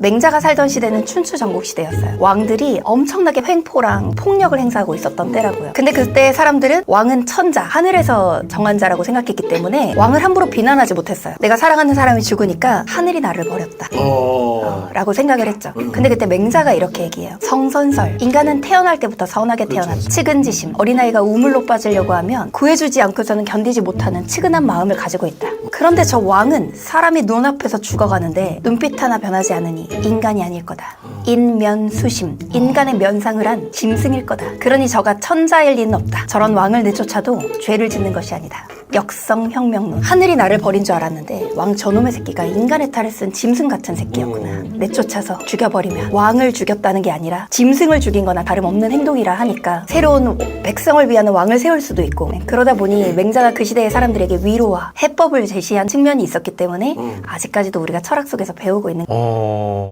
맹자가 살던 시대는 춘추 전국 시대였어요. 왕들이 엄청나게 횡포랑 폭력을 행사하고 있었던 때라고요. 근데 그때 사람들은 왕은 천자, 하늘에서 정한 자라고 생각했기 때문에 왕을 함부로 비난하지 못했어요. 내가 사랑하는 사람이 죽으니까 하늘이 나를 버렸다. 어. 라고 생각을 했죠. 근데 그때 맹자가 이렇게 얘기해요. 성선설. 인간은 태어날 때부터 선하게 태어났다. 측은지심. 어린아이가 우물로 빠지려고 하면 구해주지 않고서는 견디지 못하는 측은한 마음을 가지고 있다. 그런데 저 왕은 사람이 눈앞에서 죽어가는데 눈빛 하나 변하지 않으니 인간이 아닐 거다. 인면수심. 인간의 면상을 한 짐승일 거다. 그러니 저가 천자일 리는 없다. 저런 왕을 내쫓아도 죄를 짓는 것이 아니다. 역성혁명론. 하늘이 나를 버린 줄 알았는데 왕 저놈의 새끼가 인간의 탈을 쓴 짐승 같은 새끼였구나. 내쫓아서 죽여버리면 왕을 죽였다는 게 아니라 짐승을 죽인 거나 다름없는 행동이라 하니까 새로운 백성을 위하는 왕을 세울 수도 있고 네, 그러다 보니 맹자가 그 시대의 사람들에게 위로와 해법을 제시 한 측면이 있었기 때문에 아직까지도 우리가 철학 속에서 배우고 있는 어.